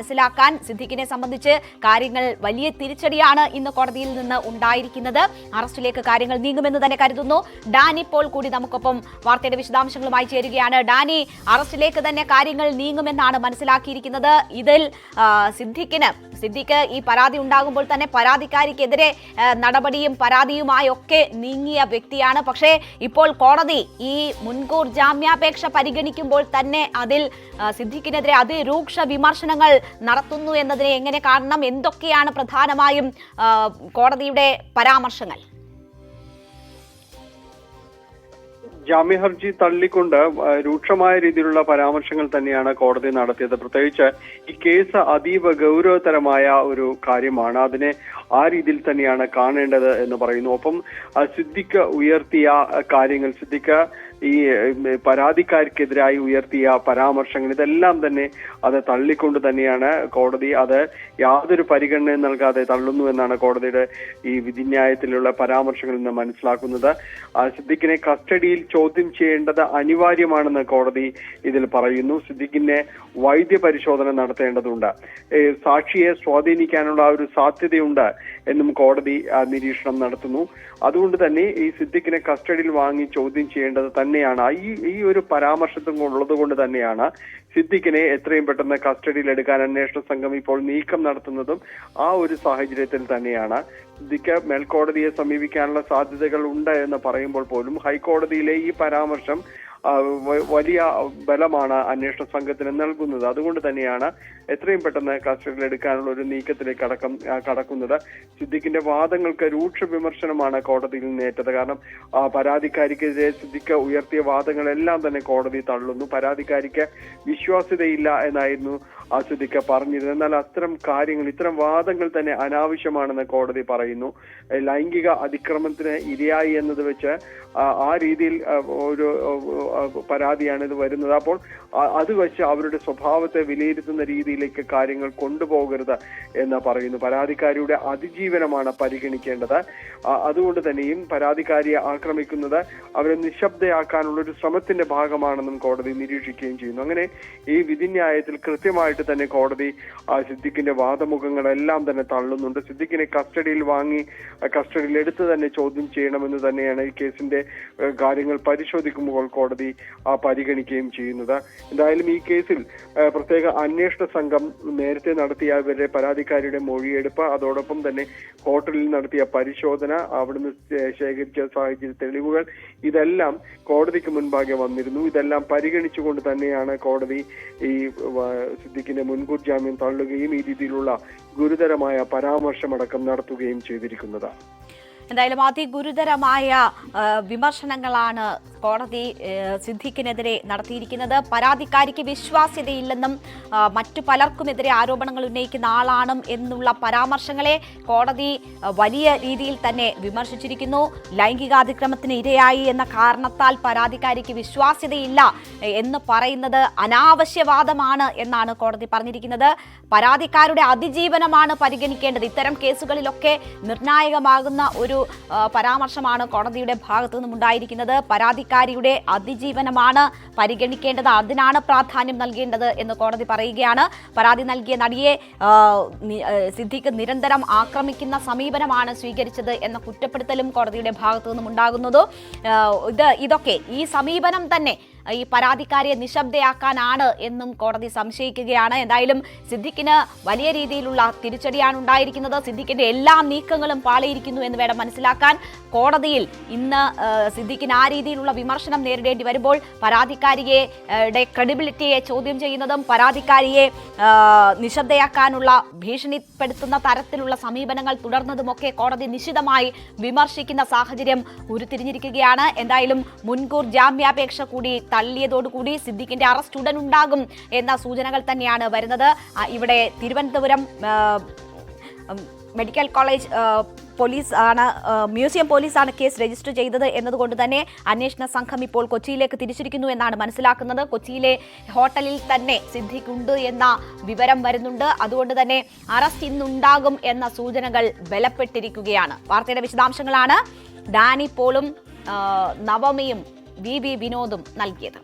മനസ്സിലാക്കാൻ സിദ്ദിഖിനെ സംബന്ധിച്ച് കാര്യങ്ങൾ വലിയ തിരിച്ചടിയാണ് ഇന്ന് കോടതിയിൽ നിന്ന് ഉണ്ടായിരിക്കുന്നത്. അറസ്റ്റിലേക്ക് കാര്യങ്ങൾ നീങ്ങുമെന്ന് തന്നെ കരുതുന്നു. ഡാനി പോൾ കൂടി നമുക്കൊപ്പം വാർത്തയുടെ വിശദാംശങ്ങളുമായി ചേരുകയാണ്. ഡാനി അറസ്റ്റിലേക്ക് തന്നെ കാര്യങ്ങൾ നീങ്ങുമെന്നാണ് മനസ്സിലാക്കിയിരിക്കുന്നത്. ഇതിൽ സിദ്ദിഖിന് സിദ്ദിഖ് ഈ പരാതി ഉണ്ടാകുമ്പോൾ തന്നെ പരാതിക്കാരിക്കെതിരെ നടപടിയും നടപടിയും പരാതിയുമായൊക്കെ നീങ്ങിയ വ്യക്തിയാണ്. പക്ഷേ ഇപ്പോൾ കോടതി ഈ മുൻകൂർ ജാമ്യാപേക്ഷ പരിഗണിക്കുമ്പോൾ തന്നെ അതിൽ സിദ്ദിഖിനെതിരെ അതിരൂക്ഷ വിമർശനങ്ങൾ നടത്തുന്നു എന്നതിനെ എങ്ങനെ കാണണം എന്തൊക്കെയാണ് പ്രധാനമായും കോടതിയുടെ പരാമർശങ്ങൾ? ജാമ്യഹർജി തള്ളിക്കൊണ്ട് ആ, രൂക്ഷമായ രീതിയിലുള്ള പരാമർശങ്ങൾ തന്നെയാണ് കോടതി നടത്തിയത്. പ്രത്യേകിച്ച് ഈ കേസ് അതീവ ഗൗരവതരമായ ഒരു കാര്യമാണ്. അതിനെ ആ രീതിയിൽ തന്നെയാണ് കാണേണ്ടത് എന്ന് പറയുന്നു. ഒപ്പം സിദ്ധിക്ക് ഉയർത്തിയ കാര്യങ്ങൾ സിദ്ദിഖ് ഈ പരാതിക്കാർക്കെതിരായി ഉയർത്തിയ പരാമർശങ്ങൾ ഇതെല്ലാം തന്നെ അത് തള്ളിക്കൊണ്ട് തന്നെയാണ് കോടതി അത് യാതൊരു പരിഗണനയും നൽകാതെ തള്ളുന്നു എന്നാണ് കോടതിയുടെ ഈ വിധിന്യായത്തിലുള്ള പരാമർശങ്ങളിൽ നിന്ന് മനസ്സിലാക്കുന്നത്. സിദ്ദിഖിനെ കസ്റ്റഡിയിൽ ചോദ്യം ചെയ്യേണ്ടത് അനിവാര്യമാണെന്ന് കോടതി ഇതിൽ പറയുന്നു. സിദ്ദിഖിനെ വൈദ്യ പരിശോധന നടത്തേണ്ടതുണ്ട് സാക്ഷിയെ സ്വാധീനിക്കാനുള്ള ഒരു സാധ്യതയുണ്ട് എന്നും കോടതി നിരീക്ഷണം നടത്തുന്നു. അതുകൊണ്ട് തന്നെ ഈ സിദ്ദിഖിനെ കസ്റ്റഡിയിൽ വാങ്ങി ചോദ്യം ചെയ്യേണ്ടത് തന്നെയാണ്. ഈ ഈ ഒരു പരാമർശത്തും ഉള്ളത് കൊണ്ട് തന്നെയാണ് സിദ്ദിഖിനെ എത്രയും പെട്ടെന്ന് കസ്റ്റഡിയിൽ എടുക്കാൻ അന്വേഷണ സംഘം ഇപ്പോൾ നീക്കം നടത്തുന്നതും ആ ഒരു സാഹചര്യത്തിൽ തന്നെയാണ്. സിദ്ദിഖ് മേൽക്കോടതിയെ സമീപിക്കാനുള്ള സാധ്യതകൾ ഉണ്ട് എന്ന് പറയുമ്പോൾ പോലും ഹൈക്കോടതിയിലെ ഈ പരാമർശം വലിയ ബലമാണ് അന്വേഷണ സംഘത്തിന് നൽകുന്നത്. അതുകൊണ്ട് തന്നെയാണ് എത്രയും പെട്ടെന്ന് കസ്റ്റഡിയിൽ എടുക്കാനുള്ള ഒരു നീക്കത്തിലേക്ക് അടക്കം കടക്കുന്നത്. സിദ്ദിഖിന്റെ വാദങ്ങൾക്ക് രൂക്ഷ വിമർശനമാണ് കോടതിയിൽ നേറ്റത് കാരണം പരാതിക്കാരിക്കെതിരെ സിദ്ദിഖ് ഉയർത്തിയ വാദങ്ങളെല്ലാം തന്നെ കോടതി തള്ളുന്നു. പരാതിക്കാരിക്ക് വിശ്വാസ്യതയില്ല എന്നായിരുന്നു ആ സിദ്ദിഖ് പറഞ്ഞിരുന്നത്. എന്നാൽ അത്തരം കാര്യങ്ങൾ ഇത്തരം വാദങ്ങൾ തന്നെ അനാവശ്യമാണെന്ന് കോടതി പറയുന്നു. ലൈംഗിക അതിക്രമത്തിന് ഇരയായി എന്നത് വെച്ച് ആ, രീതിയിൽ ഒരു പരാതിയാണ് ഇത് വരുന്നത്. അപ്പോൾ അത് വെച്ച് അവരുടെ സ്വഭാവത്തെ വിലയിരുത്തുന്ന രീതിയിലേക്ക് കാര്യങ്ങൾ കൊണ്ടുപോകരുത് എന്ന് പറയുന്നു. പരാതിക്കാരിയുടെ അതിജീവനമാണ് പരിഗണിക്കേണ്ടത്. അതുകൊണ്ട് തന്നെയും പരാതിക്കാരിയെ ആക്രമിക്കുന്നത് അവരെ നിശബ്ദയാക്കാനുള്ള ഒരു ശ്രമത്തിന്റെ ഭാഗമാണെന്നും കോടതി നിരീക്ഷിക്കുകയും ചെയ്യുന്നു. അങ്ങനെ ഈ വിധിന്യായത്തിൽ കൃത്യമായിട്ട് തന്നെ കോടതി സിദ്ദിഖിന്റെ വാദമുഖങ്ങളെല്ലാം തന്നെ തള്ളുന്നുണ്ട്. സിദ്ദിഖിനെ കസ്റ്റഡിയിൽ വാങ്ങി കസ്റ്റഡിയിൽ എടുത്ത് തന്നെ ചോദ്യം ചെയ്യണമെന്ന് തന്നെയാണ് ഈ കേസിന്റെ കാര്യങ്ങൾ പരിശോധിക്കുമ്പോൾ കോടതി പരിഗണിക്കുകയും ചെയ്യുന്നത്. എന്തായാലും ഈ കേസിൽ പ്രത്യേക അന്വേഷണ സംഘം നേരത്തെ നടത്തിയ ഇവരുടെ പരാതിക്കാരിയുടെ മൊഴിയെടുപ്പ് അതോടൊപ്പം തന്നെ ഹോട്ടലിൽ നടത്തിയ പരിശോധന അവിടുന്ന് ശേഖരിച്ച സാഹചര്യ തെളിവുകൾ ഇതെല്ലാം കോടതിക്ക് മുൻപാകെ വന്നിരുന്നു. ഇതെല്ലാം പരിഗണിച്ചുകൊണ്ട് തന്നെയാണ് കോടതി ഈ വ- സിദ്ദിഖിന്റെ മുൻകൂർ ജാമ്യം തള്ളുകയും ഈ രീതിയിലുള്ള ഗുരുതരമായ പരാമർശമടക്കം നടത്തുകയും ചെയ്തിരിക്കുന്നത്. എന്തായാലും അതിഗുരുതരമായ വിമർശനങ്ങളാണ് കോടതി സിദ്ധിക്കിനെതിരെ നടത്തിയിരിക്കുന്നത്. പരാതിക്കാരിക്ക് വിശ്വാസ്യതയില്ലെന്നും മറ്റു പലർക്കുമെതിരെ ആരോപണങ്ങൾ ഉന്നയിക്കുന്ന ആളാണ് എന്നുള്ള പരാമർശങ്ങളെ കോടതി വലിയ രീതിയിൽ തന്നെ വിമർശിച്ചിരിക്കുന്നു. ലൈംഗികാതിക്രമത്തിന് ഇരയായി എന്ന കാരണത്താൽ പരാതിക്കാരിക്ക് വിശ്വാസ്യതയില്ല എന്ന് പറയുന്നത് അനാവശ്യവാദമാണ് എന്നാണ് കോടതി പറഞ്ഞിരിക്കുന്നത്. പരാതിക്കാരുടെ അതിജീവനമാണ് പരിഗണിക്കേണ്ടത്. ഇത്തരം കേസുകളിലൊക്കെ നിർണായകമാകുന്ന ഒരു പരാമർശമാണ് കോടതിയുടെ ഭാഗത്തു നിന്നും ഉണ്ടായിരിക്കുന്നത്. പരാതിക്കാരിയുടെ അതിജീവനമാണ് പരിഗണിക്കേണ്ടത്. അതിനാണ് പ്രാധാന്യം നൽകേണ്ടത് എന്ന് കോടതി പറയുകയാണ്. പരാതി നൽകിയ നടിയെ സിദ്ധിക്ക് നിരന്തരം ആക്രമിക്കുന്ന സമീപനമാണ് സ്വീകരിച്ചത് എന്ന കുറ്റപ്പെടുത്തലും കോടതിയുടെ ഭാഗത്തു നിന്നും ഉണ്ടാകുന്നത്. ഇത് ഇതൊക്കെ ഈ സമീപനം തന്നെ ഈ പരാതിക്കാരിയെ നിശബ്ദയാക്കാനാണ് എന്നും കോടതി സംശയിക്കുകയാണ്. എന്തായാലും സിദ്ദിഖിന് വലിയ രീതിയിലുള്ള തിരിച്ചടിയാണ് ഉണ്ടായിരിക്കുന്നത്. സിദ്ദിഖിന്റെ എല്ലാ നീക്കങ്ങളും പാളിയിരിക്കുന്നു എന്ന് വേണം മനസ്സിലാക്കാൻ. കോടതിയിൽ ഇന്ന് സിദ്ദിഖിന് ആ രീതിയിലുള്ള വിമർശനം നേരിടേണ്ടി വരുമ്പോൾ പരാതിക്കാരിയെ ക്രെഡിബിലിറ്റിയെ ചോദ്യം ചെയ്യുന്നതും പരാതിക്കാരിയെ നിശബ്ദയാക്കാനുള്ള ഭീഷണിപ്പെടുത്തുന്ന തരത്തിലുള്ള സമീപനങ്ങൾ തുടർന്നതുമൊക്കെ കോടതി നിശിതമായി വിമർശിക്കുന്ന സാഹചര്യം ഉരുത്തിരിഞ്ഞിരിക്കുകയാണ്. എന്തായാലും മുൻകൂർ ജാമ്യാപേക്ഷ കൂടി തള്ളിയതോടുകൂടി സിദ്ദിഖിന്റെ അറസ്റ്റ് ഉടൻ ഉണ്ടാകും എന്ന സൂചനകൾ തന്നെയാണ് വരുന്നത്. ഇവിടെ തിരുവനന്തപുരം മെഡിക്കൽ കോളേജ് പോലീസ് ആണ് മ്യൂസിയം പോലീസാണ് കേസ് രജിസ്റ്റർ ചെയ്തത് എന്നതുകൊണ്ട് തന്നെ അന്വേഷണ സംഘം ഇപ്പോൾ കൊച്ചിയിലേക്ക് തിരിച്ചിരിക്കുന്നു എന്നാണ് മനസ്സിലാക്കുന്നത്. കൊച്ചിയിലെ ഹോട്ടലിൽ തന്നെ സിദ്ധിക്കുണ്ട് എന്ന വിവരം വരുന്നുണ്ട്. അതുകൊണ്ട് തന്നെ അറസ്റ്റ് ഇന്നുണ്ടാകും എന്ന സൂചനകൾ ബലപ്പെട്ടിരിക്കുകയാണ്. വാർത്തയുടെ വിശദാംശങ്ങളാണ്. ഡാനി പോളും നവമിയും വി വി വിനോദും നൽകിയത്.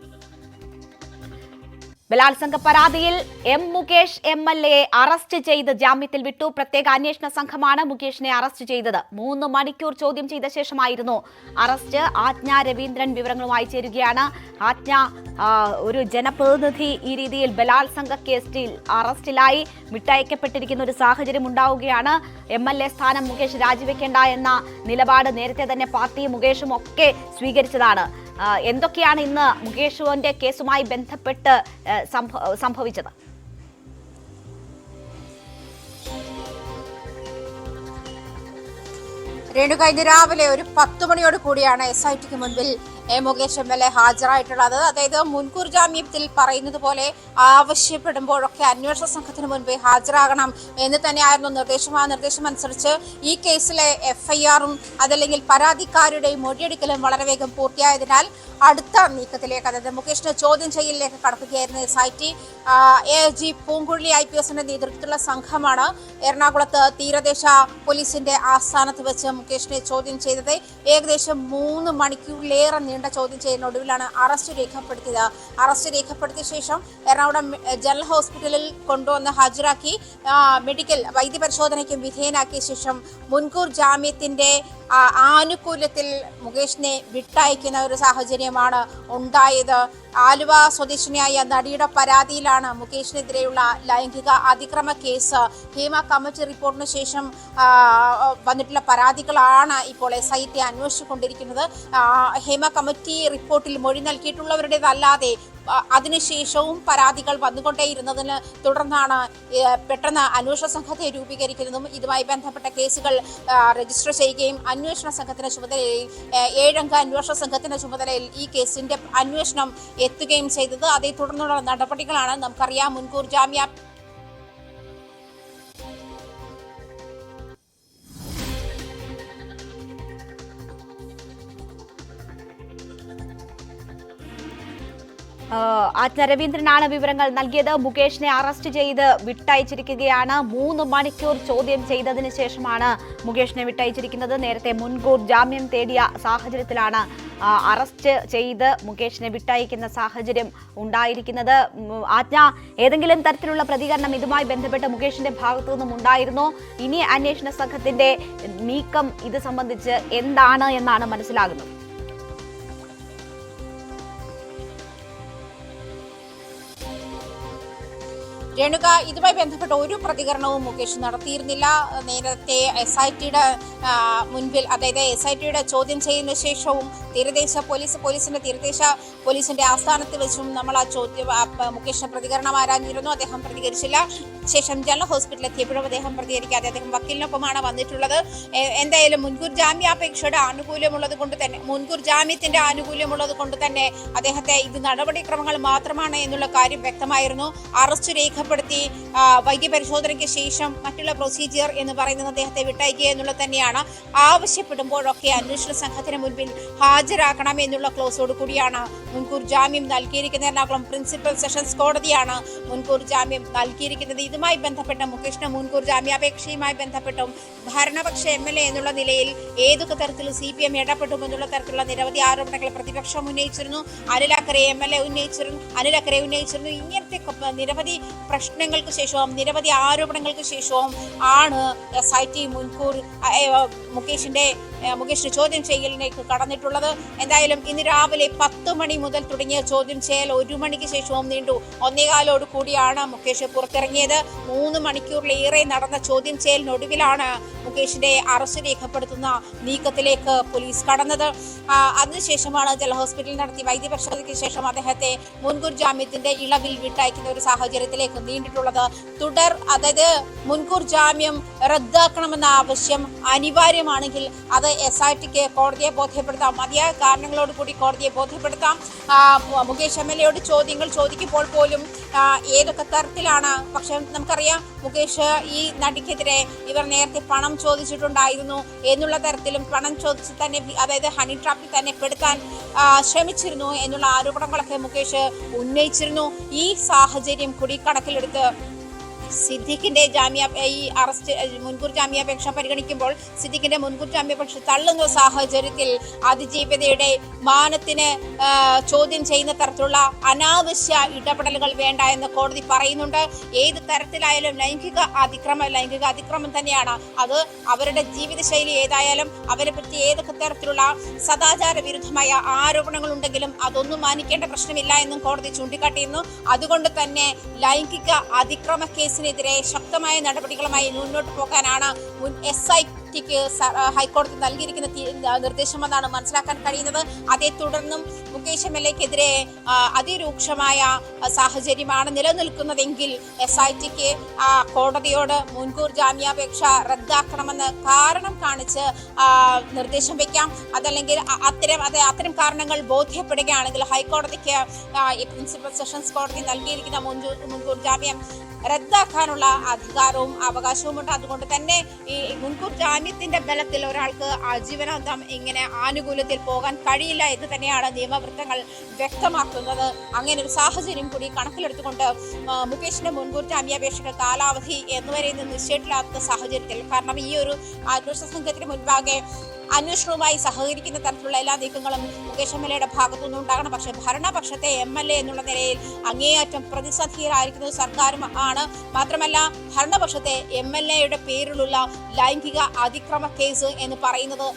ബലാത്സംഗ പരാതിയിൽ എം മുകേഷ് എം എൽ എയെ അറസ്റ്റ് ചെയ്ത് ജാമ്യത്തിൽ വിട്ടു. പ്രത്യേക അന്വേഷണ സംഘമാണ് മുകേഷിനെ അറസ്റ്റ് ചെയ്തത്. മൂന്ന് മണിക്കൂർ ചോദ്യം ചെയ്ത ശേഷമായിരുന്നു അറസ്റ്റ്. ആജ്ഞ രവീന്ദ്രൻ വിവരങ്ങളുമായി ചേരുകയാണ്. ആജ്ഞ ഒരു ജനപ്രതിനിധി ഈ രീതിയിൽ ബലാത്സംഗ കേസിൽ അറസ്റ്റിലായി. വിട്ടയക്കപ്പെട്ടിരിക്കുന്ന ഒരു സാഹചര്യം ഉണ്ടാവുകയാണ്. എം എൽ എ സ്ഥാനം മുകേഷ് രാജിവെക്കേണ്ട എന്ന നിലപാട് നേരത്തെ തന്നെ പാർട്ടിയും മുകേഷും ഒക്കെ സ്വീകരിച്ചതാണ്. എന്തൊക്കെയാണ് ഇന്ന് മുകേഷുവിന്റെ കേസുമായി ബന്ധപ്പെട്ട് സംഭവിച്ചത്? രേണുക ഇന്ന് രാവിലെ ഒരു പത്ത് മണിയോട് കൂടിയാണ് എസ് ഐ ടിക്ക് മുൻപിൽ മുകേഷ് എം എൽ എ ഹാജരായിട്ടുള്ളത്. അതായത് മുൻകൂർ ജാമ്യത്തിൽ പറയുന്നത് പോലെ ആവശ്യപ്പെടുമ്പോഴൊക്കെ അന്വേഷണ സംഘത്തിന് മുൻപ് ഹാജരാകണം എന്ന് തന്നെയായിരുന്നു നിർദ്ദേശം. ആ നിർദ്ദേശം അനുസരിച്ച് ഈ കേസിലെ എഫ്ഐആറും അതല്ലെങ്കിൽ പരാതിക്കാരുടെയും മൊഴിയെടുക്കലും വളരെ വേഗം പൂർത്തിയായതിനാൽ അടുത്ത നീക്കത്തിലേക്ക്. അതായത് മുകേഷിനെ ചോദ്യം ചെയ്യലിലേക്ക് കടക്കുകയായിരുന്നു S I T. A G Poonkuzhali I P എസിന്റെ നേതൃത്വത്തിലുള്ള സംഘമാണ് എറണാകുളത്ത് തീരദേശ പോലീസിന്റെ ആസ്ഥാനത്ത് വെച്ച് മുകേഷിനെ ചോദ്യം ചെയ്തത്. ഏകദേശം മൂന്ന് മണിക്കൂറിലേറെ നീണ്ട ചോദ്യം ചെയ്യലിനൊടുവിലാണ് അറസ്റ്റ് രേഖപ്പെടുത്തിയത്. അറസ്റ്റ് രേഖപ്പെടുത്തിയ ശേഷം എറണാകുളം ജനറൽ ഹോസ്പിറ്റലിൽ കൊണ്ടുവന്ന് ഹാജരാക്കി. മെഡിക്കൽ വൈദ്യപരിശോധനയ്ക്കും വിധേയനാക്കിയ ശേഷം മുൻകൂർ ജാമ്യത്തിന്റെ ആനുകൂല്യത്തിൽ മുകേഷിനെ വിട്ടയക്കുന്ന ഒരു സാഹചര്യമാണ് ഉണ്ടായത്. ആലുവ സ്വദേശിനിയായ നടിയുടെ പരാതിയിലാണ് മുകേഷിനെതിരെയുള്ള ലൈംഗിക അതിക്രമ കേസ്. ഹേമ കമ്മിറ്റി റിപ്പോർട്ടിന് ശേഷം വന്നിട്ടുള്ള പരാതികളാണ് ഇപ്പോൾ എസ് ഐ ടി അന്വേഷിച്ചുകൊണ്ടിരിക്കുന്നത്. ഹേമ കമ്മിറ്റി റിപ്പോർട്ടിൽ മൊഴി നൽകിയിട്ടുള്ളവരുടേതല്ലാതെ അതിനുശേഷവും പരാതികൾ വന്നുകൊണ്ടേയിരുന്നതിന് തുടർന്നാണ് പെട്ടെന്ന് അന്വേഷണ സംഘത്തെ രൂപീകരിക്കുന്നതും ഇതുമായി ബന്ധപ്പെട്ട കേസുകൾ രജിസ്റ്റർ ചെയ്യുകയും അന്വേഷണ സംഘത്തിന്റെ ചുമതലയിൽ ഏഴംഗ അന്വേഷണ സംഘത്തിന്റെ ചുമതലയിൽ ഈ കേസിന്റെ അന്വേഷണം എത്തുകയും ചെയ്തത്. അതേ തുടർന്നുള്ള നടപടികളാണ് നമുക്കറിയാം. മുൻകൂർ ജാമ്യ ആ, ആജ്ഞ രവീന്ദ്രനാണ് വിവരങ്ങൾ നൽകിയത്. മുകേഷിനെ അറസ്റ്റ് ചെയ്ത് വിട്ടയച്ചിരിക്കുകയാണ്. മൂന്ന് മണിക്കൂർ ചോദ്യം ചെയ്തതിന് ശേഷമാണ് മുകേഷിനെ വിട്ടയച്ചിരിക്കുന്നത്. നേരത്തെ മുൻകൂർ ജാമ്യം തേടിയ സാഹചര്യത്തിലാണ് അറസ്റ്റ് ചെയ്ത് മുകേഷിനെ വിട്ടയക്കുന്ന സാഹചര്യം ഉണ്ടായിരിക്കുന്നത്. ആത്മ ആജ്ഞ ഏതെങ്കിലും തരത്തിലുള്ള പ്രതികരണം ഇതുമായി ബന്ധപ്പെട്ട് മുകേഷിന്റെ ഭാഗത്തു നിന്നും ഉണ്ടായിരുന്നോ. ഇനി അന്വേഷണ സംഘത്തിന്റെ നീക്കം ഇത് സംബന്ധിച്ച് എന്താണ് എന്നാണ് മനസ്സിലാകുന്നത്. രേണുക ഇതുമായി ബന്ധപ്പെട്ട ഒരു പ്രതികരണവും മുകേഷ് നടത്തിയിരുന്നില്ല. നേരത്തെ എസ് ഐ ടിയുടെ മുൻപിൽ അതായത് എസ് ഐ ടിയുടെ ചോദ്യം ചെയ്യുന്ന ശേഷവും തീരദേശ പോലീസ് പോലീസിന്റെ തീരദേശ പോലീസിന്റെ ആസ്ഥാനത്ത് വെച്ചും നമ്മൾ ആ ചോദ്യം മുകേഷിന് പ്രതികരണം ആരാഞ്ഞിരുന്നു അദ്ദേഹം പ്രതികരിച്ചില്ല. ശേഷം ജനറൽ ഹോസ്പിറ്റലിൽ എത്തിയപ്പോഴും അദ്ദേഹം പ്രതികരിക്കാതെ അദ്ദേഹം വക്കീലിനൊപ്പമാണ് വന്നിട്ടുള്ളത്. എന്തായാലും മുൻകൂർ ജാമ്യാപേക്ഷയുടെ ആനുകൂല്യമുള്ളത് കൊണ്ട് തന്നെ മുൻകൂർ ജാമ്യത്തിന്റെ ആനുകൂല്യമുള്ളത് കൊണ്ട് തന്നെ അദ്ദേഹത്തെ ഇത് നടപടിക്രമങ്ങൾ മാത്രമാണ് എന്നുള്ള കാര്യം വ്യക്തമായിരുന്നു. അറസ്റ്റ് രേഖപ്പെടുത്തി വൈദ്യപരിശോധനയ്ക്ക് ശേഷം മറ്റുള്ള പ്രൊസീജിയർ എന്ന് പറയുന്നത് അദ്ദേഹത്തെ വിട്ടയക്കുക എന്നുള്ളത് തന്നെയാണ്. ആവശ്യപ്പെടുമ്പോഴൊക്കെ അന്വേഷണ സംഘത്തിന് മുൻപിൽ ഹാജരാക്കണം എന്നുള്ള ക്ലോസോട് കൂടിയാണ് മുൻകൂർ ജാമ്യം നൽകിയിരിക്കുന്നത്. എറണാകുളം പ്രിൻസിപ്പൽ സെഷൻസ് കോടതിയാണ് മുൻകൂർ ജാമ്യം നൽകിയിരിക്കുന്നത്. ഇതുമായി ബന്ധപ്പെട്ട മുകേഷിന് മുൻകൂർ ജാമ്യാപേക്ഷയുമായി ബന്ധപ്പെട്ടും ഭരണപക്ഷ എം എൽ എ എന്നുള്ള നിലയിൽ ഏതൊക്കെ തരത്തിൽ സി പി എം ഇടപെട്ടും എന്നുള്ള തരത്തിലുള്ള നിരവധി ആരോപണങ്ങൾ പ്രതിപക്ഷം ഉന്നയിച്ചിരുന്നു. അനിലക്കരെ എം എൽ എ ഉന്നയിച്ചിരുന്നു. അനിലക്കരെ ഉന്നയിച്ചിരുന്നു. ഇങ്ങനത്തെ നിരവധി പ്രശ്നങ്ങൾക്ക് ശേഷവും നിരവധി ആരോപണങ്ങൾക്ക് ശേഷവും ആണ് എസ് ഐ ടി മുൻകൂർ മുകേഷിന്റെ മുകേഷിന്റെ ചോദ്യം ചെയ്യലിലേക്ക് കടന്നിട്ടുള്ളത്. എന്തായാലും ഇന്ന് രാവിലെ പത്ത് മണി മുതൽ തുടങ്ങിയ ചോദ്യം ചെയ്യൽ ഒരു മണിക്ക് ശേഷവും നീണ്ടു. ഒന്നേകാലോട് കൂടിയാണ് മുകേഷ് പുറത്തിറങ്ങിയത്. മൂന്ന് മണിക്കൂറിലേറെ നടന്ന ചോദ്യം ചെയ്യലിനൊടുവിലാണ് മുകേഷിന്റെ അറസ്റ്റ് രേഖപ്പെടുത്തുന്ന നീക്കത്തിലേക്ക് പോലീസ് കടന്നത്. അതിനുശേഷമാണ് ജല ഹോസ്പിറ്റലിൽ നടത്തി വൈദ്യപരിശോധനയ്ക്ക് ശേഷം അദ്ദേഹത്തെ മുൻകൂർ ജാമ്യത്തിന്റെ ഇളവിൽ വിട്ടയക്കുന്ന ഒരു സാഹചര്യത്തിലേക്ക് നീണ്ടിട്ടുള്ളത്. തുടർ അതായത് മുൻകൂർ ജാമ്യം റദ്ദാക്കണമെന്ന ആവശ്യം അനിവാര്യമാണെങ്കിൽ അത് എസ് ഐ ടിക്ക് കോടതിയെ ബോധ്യപ്പെടുത്താം. മതിയായ കാരണങ്ങളോട് കൂടി കോടതിയെ ബോധ്യപ്പെടുത്താം. മുകേഷ് എം എൽ എയോട് ചോദ്യങ്ങൾ ചോദിക്കുമ്പോൾ പോലും ഏതൊക്കെ തരത്തിലാണ്? പക്ഷെ നമുക്കറിയാം മുകേഷ് ഈ നടിക്കെതിരെ ഇവർ നേരത്തെ പണം ചോദിച്ചിട്ടുണ്ടായിരുന്നു എന്നുള്ള തരത്തിലും പണം ചോദിച്ച് തന്നെ അതായത് ഹണി ട്രാപ്പിൽ തന്നെ പെടുത്താൻ ശ്രമിച്ചിരുന്നു എന്നുള്ള ആരോപണങ്ങളൊക്കെ മുകേഷ് ഉന്നയിച്ചിരുന്നു. ഈ സാഹചര്യം കൂടി കണക്കിലെടുത്ത് സിദ്ദിഖിന്റെ ജാമ്യ ഈ അറസ്റ്റ് മുൻകൂർ ജാമ്യാപേക്ഷ പരിഗണിക്കുമ്പോൾ സിദ്ദിഖിന്റെ മുൻകൂർ ജാമ്യാപേക്ഷ തള്ളുന്ന സാഹചര്യത്തിൽ അതിജീവിതയുടെ മാനത്തിന് ചോദ്യം ചെയ്യുന്ന തരത്തിലുള്ള അനാവശ്യ ഇടപെടലുകൾ വേണ്ട എന്ന് കോടതി പറയുന്നുണ്ട്. ഏത് തരത്തിലായാലും ലൈംഗിക അതിക്രമം ലൈംഗിക അതിക്രമം തന്നെയാണ്. അത് അവരുടെ ജീവിതശൈലി ഏതായാലും അവരെ പറ്റി ഏതൊക്കെ തരത്തിലുള്ള സദാചാര വിരുദ്ധമായ ആരോപണങ്ങൾ ഉണ്ടെങ്കിലും അതൊന്നും മാനിക്കേണ്ട പ്രശ്നമില്ല എന്നും കോടതി ചൂണ്ടിക്കാട്ടിയിരുന്നു. അതുകൊണ്ട് തന്നെ ലൈംഗിക അതിക്രമ കേസിനെതിരെ ശക്തമായ നടപടികളുമായി മുന്നോട്ട് പോകാനാണ് മുൻ എസ് ഐ ടിക്ക് ഹൈക്കോടതി നൽകിയിരിക്കുന്ന നിർദ്ദേശമെന്നാണ് മനസ്സിലാക്കാൻ കഴിയുന്നത്. അതേ തുടർന്നും മുകേഷ് എം എൽ എക്കെതിരെ അതിരൂക്ഷമായ സാഹചര്യമാണ് നിലനിൽക്കുന്നതെങ്കിൽ എസ് ഐ ടിക്ക് കോടതിയോട് മുൻകൂർ ജാമ്യാപേക്ഷ റദ്ദാക്കണമെന്ന് കാരണം കാണിച്ച് നിർദ്ദേശം വയ്ക്കാം അതല്ലെങ്കിൽ അത്തരം അതെ അത്തരം കാരണങ്ങൾ ബോധ്യപ്പെടുകയാണെങ്കിൽ ഹൈക്കോടതിക്ക് പ്രിൻസിപ്പൽ സെഷൻസ് കോടതി നൽകിയിരിക്കുന്ന മുൻകൂർ ജാമ്യം റദ്ദാക്കാനുള്ള അധികാരവും അവകാശവും ഉണ്ട് അതുകൊണ്ട് തന്നെ ഈ മുൻകൂർ ജാമ്യത്തിന്റെ ബലത്തിൽ ഒരാൾക്ക് ആജീവനാന്തം ഇങ്ങനെ ആനുകൂല്യത്തിൽ പോകാൻ കഴിയില്ല എന്ന് തന്നെയാണ് നിയമവൃത്തങ്ങൾ വ്യക്തമാക്കുന്നത്. അങ്ങനെ ഒരു സാഹചര്യം കൂടി കണക്കിലെടുത്തുകൊണ്ട് മുകേഷിന്റെ മുൻകൂർ ജാമ്യാപേക്ഷകൾ കാലാവധി എന്നുവരെ നിശ്ചയിട്ടില്ലാത്ത സാഹചര്യത്തിൽ. കാരണം ഈ ഒരു അന്വേഷണ സംഘത്തിന് മുൻപാകെ അന്വേഷണവുമായി സഹകരിക്കുന്ന തരത്തിലുള്ള എല്ലാ നീക്കങ്ങളും മുകേഷ് എം എൽ എയുടെ ഉണ്ടാകണം. പക്ഷേ ഭരണപക്ഷത്തെ എം എൽ എ എന്നുള്ള നിലയിൽ അങ്ങേയറ്റം പ്രതിസന്ധിയിലായിരിക്കുന്നത് സർക്കാരും ആണ്. മാത്രമല്ല ഭരണപക്ഷത്തെ എം എൽ എയുടെ പേരിലുള്ള ലൈംഗിക അതിക്രമ കേസ് എന്ന് പറയുന്നത്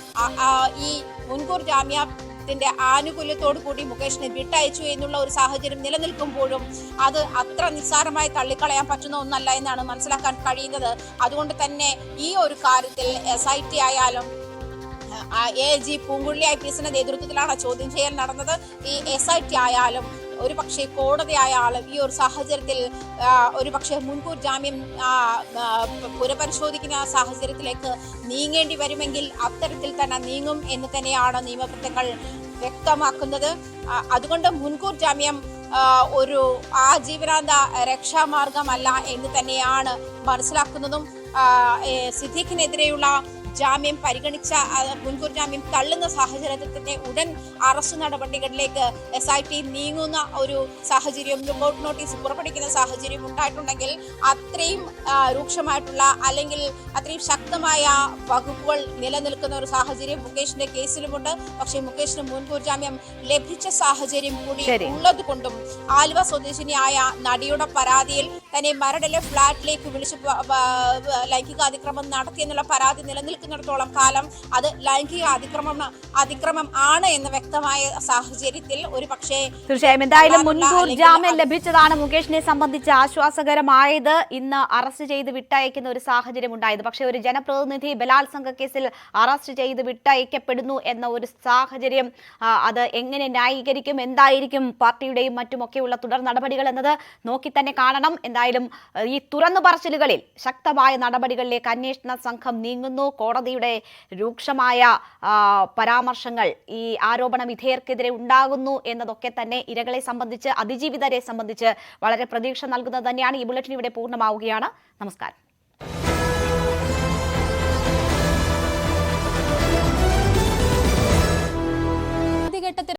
ഈ മുൻകൂർ ജാമ്യ ത്തിന്റെ ആനുകൂല്യത്തോടു കൂടി മുകേഷിനെ വിട്ടയച്ചു എന്നുള്ള ഒരു സാഹചര്യം നിലനിൽക്കുമ്പോഴും അത് അത്ര നിസ്സാരമായി തള്ളിക്കളയാൻ പറ്റുന്ന ഒന്നല്ല എന്നാണ് മനസ്സിലാക്കാൻ കഴിയുന്നത്. അതുകൊണ്ട് തന്നെ ഈ ഒരു കാര്യത്തിൽ എസ് ഐ ടി ആയാലും A G Poonkuzhali I P എസിന്റെ നേതൃത്വത്തിലാണ് ചോദ്യം ചെയ്യൽ നടന്നത്. ഈ എസ് ഐ ടി ആയാലും ഒരു പക്ഷേ കോടതി ആയാലും ഈ ഒരു സാഹചര്യത്തിൽ ഒരു പക്ഷേ മുൻകൂർ ജാമ്യം പുനഃപരിശോധിക്കുന്ന സാഹചര്യത്തിലേക്ക് നീങ്ങേണ്ടി വരുമെങ്കിൽ അത്തരത്തിൽ തന്നെ നീങ്ങും എന്ന് തന്നെയാണ് നിയമവൃത്തങ്ങൾ വ്യക്തമാക്കുന്നത്. അതുകൊണ്ട് മുൻകൂർ ജാമ്യം ഒരു ആജീവനാന്ത രക്ഷാമാർഗമല്ല എന്ന് തന്നെയാണ് മനസ്സിലാക്കുന്നതും. സിദ്ദീഖിനെതിരെയുള്ള ജാമ്യം പരിഗണിച്ച മുൻകൂർ ജാമ്യം തള്ളുന്ന സാഹചര്യത്തിൽ തന്നെ ഉടൻ അറസ്റ്റ് നടപടികളിലേക്ക് എസ് ഐ ടി നീങ്ങുന്ന ഒരു സാഹചര്യം റിപ്പോർട്ട് നോട്ടീസ് പുറപ്പെടുവിക്കുന്ന സാഹചര്യം ഉണ്ടായിട്ടുണ്ടെങ്കിൽ അത്രയും രൂക്ഷമായിട്ടുള്ള അല്ലെങ്കിൽ അത്രയും ശക്തമായ വകുപ്പുകൾ നിലനിൽക്കുന്ന ഒരു സാഹചര്യം മുകേഷിന്റെ കേസിലുമുണ്ട് പക്ഷേ മുകേഷിന് മുൻകൂർ ജാമ്യം ലഭിച്ച സാഹചര്യം കൂടി. ഉള്ളത് കൊണ്ടും ആലുവ സ്വദേശിനിയായ നടിയുടെ പരാതിയിൽ തന്നെ മരടിലെ ഫ്ളാറ്റിലേക്ക് വിളിച്ച് ലൈംഗിക അതിക്രമം നടത്തിയെന്നുള്ള പരാതി നിലനിൽക്കുന്നിടത്തോളം കാലം അത് ലൈംഗിക അതിക്രമം അതിക്രമം ആണ് എന്ന് വ്യക്തമായ സാഹചര്യത്തിൽ ഒരു പക്ഷേ തീർച്ചയായും. എന്തായാലും മുൻകൂർ ജാമ്യം ലഭിച്ചതാണ് മുകേഷിനെ സംബന്ധിച്ച് ആശ്വാസകരമായത്. ഇന്ന് അറസ്റ്റ് ചെയ്ത് വിട്ടയക്കുന്ന ഒരു സാഹചര്യം ഉണ്ടായത്. പക്ഷേ ഒരു ജനപ്രതിനിധി ബലാത്സംഗ കേസിൽ അറസ്റ്റ് ചെയ്ത് വിട്ടയക്കപ്പെടുന്നു എന്ന ഒരു സാഹചര്യം അത് എങ്ങനെ ന്യായീകരിക്കും എന്തായിരിക്കും പാർട്ടിയുടെയും മറ്റുമൊക്കെയുള്ള തുടർ നടപടികൾ എന്നത് നോക്കി തന്നെ കാണണം. എന്തായാലും ഈ തുറന്നു പറച്ചിലുകളിൽ ശക്തമായ നടപടികളിലേക്ക് അന്വേഷണ സംഘം നീങ്ങുന്നു. കോടതിയുടെ രൂക്ഷമായ പരാമർശങ്ങൾ ഈ ആരോപണ വിധേയർക്കെതിരെ ഉണ്ടാകുന്നു എന്നതൊക്കെ തന്നെ ഇരകളെ സംബന്ധിച്ച് അതിജീവിതരെ സംബന്ധിച്ച് വളരെ പ്രതീക്ഷ നൽകുന്നത് തന്നെയാണ്. ഈ ബുള്ളറ്റിൻ ഇവിടെ പൂർണമാവുകയാണ്. നമസ്കാരം. ആദ്യഘട്ടത്തിൽ